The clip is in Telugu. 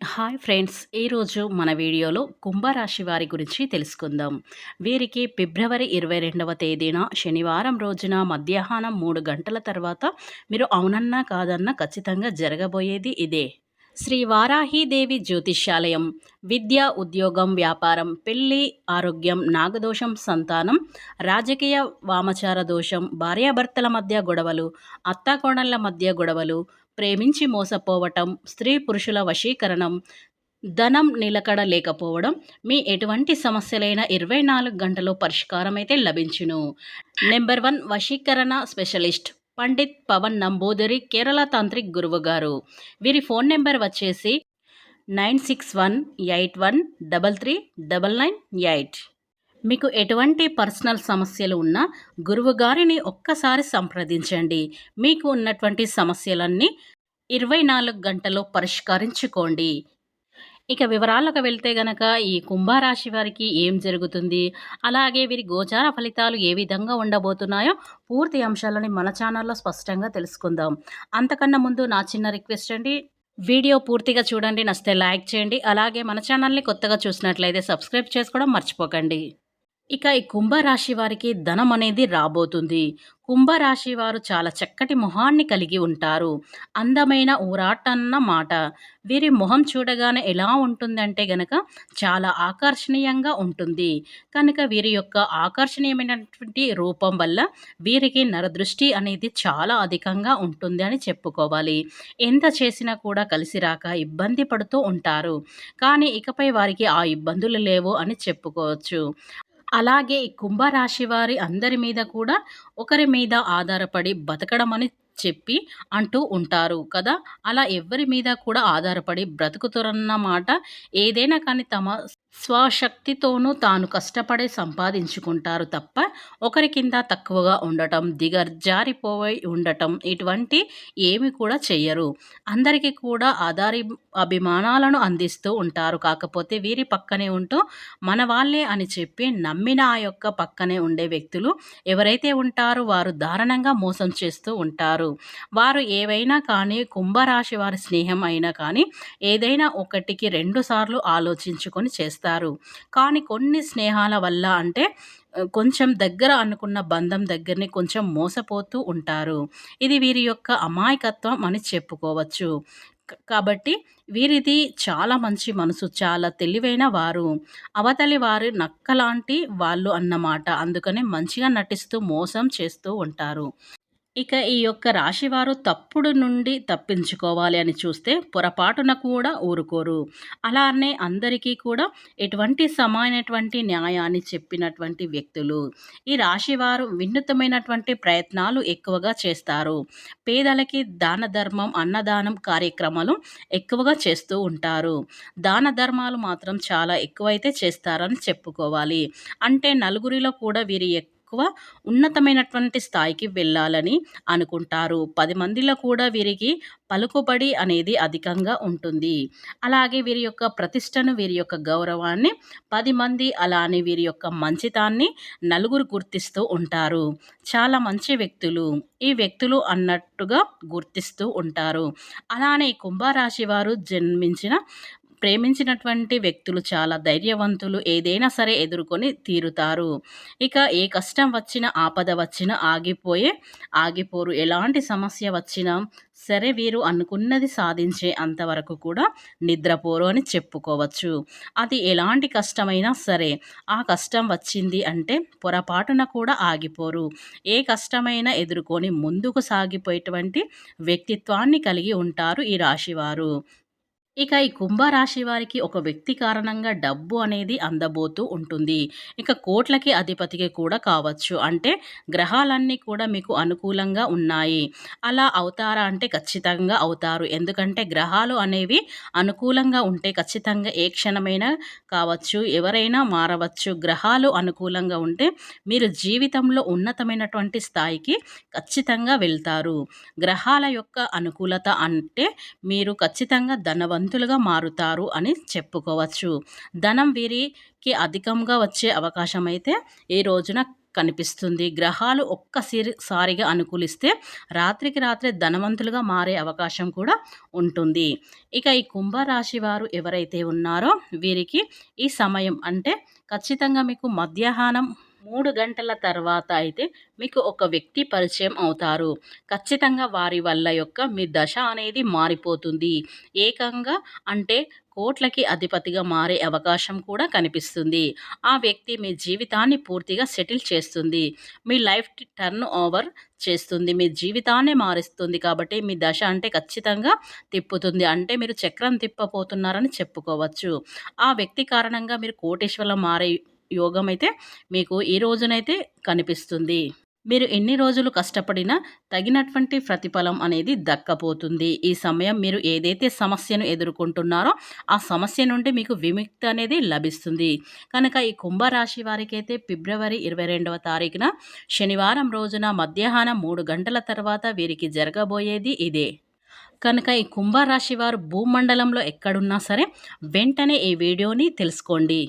హాయ్ ఫ్రెండ్స్ ఈరోజు మన వీడియోలో కుంభరాశి వారి గురించి తెలుసుకుందాం. వీరికి ఫిబ్రవరి ఇరవై రెండవ తేదీన శనివారం రోజున మధ్యాహ్నం మూడు గంటల తర్వాత మీరు అవునన్నా కాదన్నా ఖచ్చితంగా జరగబోయేది ఇదే. శ్రీ వారాహీదేవి జ్యోతిష్యాలయం విద్య ఉద్యోగం వ్యాపారం పెళ్ళి ఆరోగ్యం నాగదోషం సంతానం రాజకీయ వామచార దోషం భార్యాభర్తల మధ్య గొడవలు అత్తాకోణళ్ళ మధ్య గొడవలు ప్రేమించి మోసపోవటం స్త్రీ పురుషుల వశీకరణం ధనం నిలకడ లేకపోవడం మీ ఎటువంటి సమస్యలైన ఇరవై నాలుగు గంటలో పరిష్కారం అయితే లభించును. నెంబర్ వన్ వశీకరణ స్పెషలిస్ట్ పండిత్ పవన్ నంబూదరి కేరళ తాంత్రిక్ గురువు గారు. వీరి ఫోన్ నెంబర్ వచ్చేసి nine six one eight one double three double nine eight. మీకు ఎటువంటి పర్సనల్ సమస్యలు ఉన్నా గురువు గారిని ఒక్కసారి సంప్రదించండి. మీకు ఉన్నటువంటి సమస్యలన్నీ ఇరవై నాలుగు గంటల్లో పరిష్కరించుకోండి. ఇక వివరాలకు వెళ్తే గనక ఈ కుంభరాశి వారికి ఏం జరుగుతుంది? అలాగే వీరి గోచార ఫలితాలు ఏ విధంగా ఉండబోతున్నాయో పూర్తి అంశాలని మన ఛానల్లో స్పష్టంగా తెలుసుకుందాం. అంతకన్నా ముందు నా చిన్న రిక్వెస్ట్ అండి. వీడియో పూర్తిగా చూడండి నచ్చితే లైక్ చేయండి. అలాగే మన ఛానల్ని కొత్తగా చూసినట్లయితే సబ్స్క్రైబ్ చేసుకోవడం మర్చిపోకండి. ఇక ఈ కుంభరాశి వారికి ధనం అనేది రాబోతుంది. కుంభరాశి వారు చాలా చక్కటి మొహాన్ని కలిగి ఉంటారు. అందమైన ఊరాటన్న మాట. వీరి మొహం చూడగానే ఎలా ఉంటుందంటే గనక చాలా ఆకర్షణీయంగా ఉంటుంది. కనుక వీరి యొక్క ఆకర్షణీయమైనటువంటి రూపం వల్ల వీరికి నరదృష్టి అనేది చాలా అధికంగా ఉంటుంది అని చెప్పుకోవాలి. ఎంత చేసినా కూడా కలిసి రాక ఇబ్బంది పడుతూ ఉంటారు. కానీ ఇకపై వారికి ఆ ఇబ్బందులు లేవు అని చెప్పుకోవచ్చు. అలాగే కుంభరాశి వారి అందరి మీద కూడా ఒకరి మీద ఆధారపడి బతకడం అని చెప్పి అంటూ ఉంటారు కదా. అలా ఎవరి మీద కూడా ఆధారపడి బ్రతుకుతురన్నమాట ఏదైనా కానీ తమ స్వశక్తితోనూ తాను కష్టపడి సంపాదించుకుంటారు తప్ప ఒకరి కింద తక్కువగా ఉండటం దిగర్జారిపోయి ఉండటం ఇటువంటి ఏమి కూడా చెయ్యరు. అందరికీ కూడా ఆధారి అభిమానాలను అందిస్తూ ఉంటారు. కాకపోతే వీరి పక్కనే ఉంటూ మన వాళ్ళే అని చెప్పి నమ్మిన ఆ యొక్క పక్కనే ఉండే వ్యక్తులు ఎవరైతే ఉంటారో వారు దారుణంగా మోసం చేస్తూ ఉంటారు. వారు ఏవైనా కానీ కుంభరాశి వారి స్నేహం అయినా కానీ ఏదైనా ఒకటికి రెండుసార్లు ఆలోచించుకొని చేస్తారు. చేస్తారు. కానీ కొన్ని స్నేహాల వల్ల అంటే కొంచెం దగ్గర అనుకున్న బంధం దగ్గరని కొంచెం మోసపోతూ ఉంటారు. ఇది వీరి యొక్క అమాయకత్వం అని చెప్పుకోవచ్చు. కాబట్టి వీరిది చాలా మంచి మనసు చాలా తెలివైన వారు. అవతలి వారు నక్కలాంటి వాళ్ళు అన్నమాట. అందుకనే మంచిగా నటిస్తూ మోసం చేస్తూ ఉంటారు. ఇక ఈ యొక్క రాశివారు తప్పుడు నుండి తప్పించుకోవాలి అని చూస్తే పొరపాటున కూడా ఊరుకోరు. అలానే అందరికీ కూడా ఎటువంటి సమానటువంటి న్యాయాన్ని చెప్పినటువంటి వ్యక్తులు. ఈ రాశివారు వినూతమైనటువంటి ప్రయత్నాలు ఎక్కువగా చేస్తారు. పేదలకి దాన ధర్మం అన్నదానం కార్యక్రమాలు ఎక్కువగా చేస్తూ ఉంటారు. దాన ధర్మాలు మాత్రం చాలా ఎక్కువైతే చేస్తారని చెప్పుకోవాలి. అంటే నలుగురిలో కూడా వీరి ఎక్కువ ఉన్నతమైనటువంటి స్థాయికి వెళ్ళాలని అనుకుంటారు. పది మందిలో కూడా వీరికి పలుకుబడి అనేది అధికంగా ఉంటుంది. అలాగే వీరి యొక్క ప్రతిష్టను వీరి యొక్క గౌరవాన్ని పది మంది అలానే వీరి యొక్క మంచితాన్ని నలుగురు గుర్తిస్తూ ఉంటారు. చాలా మంచి వ్యక్తులు. ఈ వ్యక్తులు అన్నట్టుగా గుర్తిస్తూ ఉంటారు. అలానే కుంభరాశి వారు జన్మించిన ప్రేమించినటువంటి వ్యక్తులు చాలా ధైర్యవంతులు ఏదైనా సరే ఎదుర్కొని తీరుతారు. ఇక ఏ కష్టం వచ్చినా ఆపద వచ్చినా ఆగిపోయే ఆగిపోరు. ఎలాంటి సమస్య వచ్చినా సరే వీరు అనుకున్నది సాధించే అంతవరకు కూడా నిద్రపోరు అని చెప్పుకోవచ్చు. అది ఎలాంటి కష్టమైనా సరే ఆ కష్టం వచ్చింది అంటే పొరపాటున కూడా ఆగిపోరు. ఏ కష్టమైనా ఎదుర్కొని ముందుకు సాగిపోయేటువంటి వ్యక్తిత్వాన్ని కలిగి ఉంటారు ఈ రాశివారు. ఇక ఈ కుంభరాశి వారికి ఒక వ్యక్తి కారణంగా డబ్బు అనేది అందబోతూ ఉంటుంది. ఇక కోట్లకి అధిపతికి కూడా కావచ్చు. అంటే గ్రహాలన్నీ కూడా మీకు అనుకూలంగా ఉన్నాయి. అలా అవుతారా అంటే ఖచ్చితంగా అవుతారు. ఎందుకంటే గ్రహాలు అనేవి అనుకూలంగా ఉంటే ఖచ్చితంగా ఏ క్షణమైనా కావచ్చు ఎవరైనా మారవచ్చు. గ్రహాలు అనుకూలంగా ఉంటే మీరు జీవితంలో ఉన్నతమైనటువంటి స్థాయికి ఖచ్చితంగా వెళ్తారు. గ్రహాల యొక్క అనుకూలత అంటే మీరు ఖచ్చితంగా ధనవంతు ధనవంతులుగా మారుతారు అని చెప్పుకోవచ్చు. ధనం వీరికి అధికంగా వచ్చే అవకాశం అయితే ఈ రోజున కనిపిస్తుంది. గ్రహాలు ఒక్కసారిగా సారిగా అనుకూలిస్తే రాత్రికి రాత్రే ధనవంతులుగా మారే అవకాశం కూడా ఉంటుంది. ఇక ఈ కుంభరాశి వారు ఎవరైతే ఉన్నారో వీరికి ఈ సమయం అంటే ఖచ్చితంగా మీకు మధ్యాహ్నం మూడు గంటల తర్వాత అయితే మీకు ఒక వ్యక్తి పరిచయం అవుతారు. ఖచ్చితంగా వారి వల్ల యొక్క మీ దశ అనేది మారిపోతుంది. ఏకంగా అంటే కోట్లకి అధిపతిగా మారే అవకాశం కూడా కనిపిస్తుంది. ఆ వ్యక్తి మీ జీవితాన్ని పూర్తిగా సెటిల్ చేస్తుంది. మీ లైఫ్ టర్న్ ఓవర్ చేస్తుంది. మీ జీవితాన్ని మారుస్తుంది కాబట్టి మీ దశ అంటే ఖచ్చితంగా తిప్పుతుంది. అంటే మీరు చక్రం తిప్పపోతున్నారని చెప్పుకోవచ్చు. ఆ వ్యక్తి కారణంగా మీరు కోటేశ్వరం మారే యోగం అయితే మీకు ఈ రోజునైతే కనిపిస్తుంది. మీరు ఎన్ని రోజులు కష్టపడినా తగినటువంటి ప్రతిఫలం అనేది దక్కపోతుంది. ఈ సమయం మీరు ఏదైతే సమస్యను ఎదుర్కొంటున్నారో ఆ సమస్య నుండి మీకు విముక్తి అనేది లభిస్తుంది. కనుక ఈ కుంభరాశి వారికి అయితే ఫిబ్రవరి ఇరవై రెండవ తారీఖున శనివారం రోజున మధ్యాహ్నం మూడు గంటల తర్వాత వీరికి జరగబోయేది ఇదే. కనుక ఈ కుంభరాశి వారు భూమండలంలో ఎక్కడున్నా సరే వెంటనే ఈ వీడియోని తెలుసుకోండి.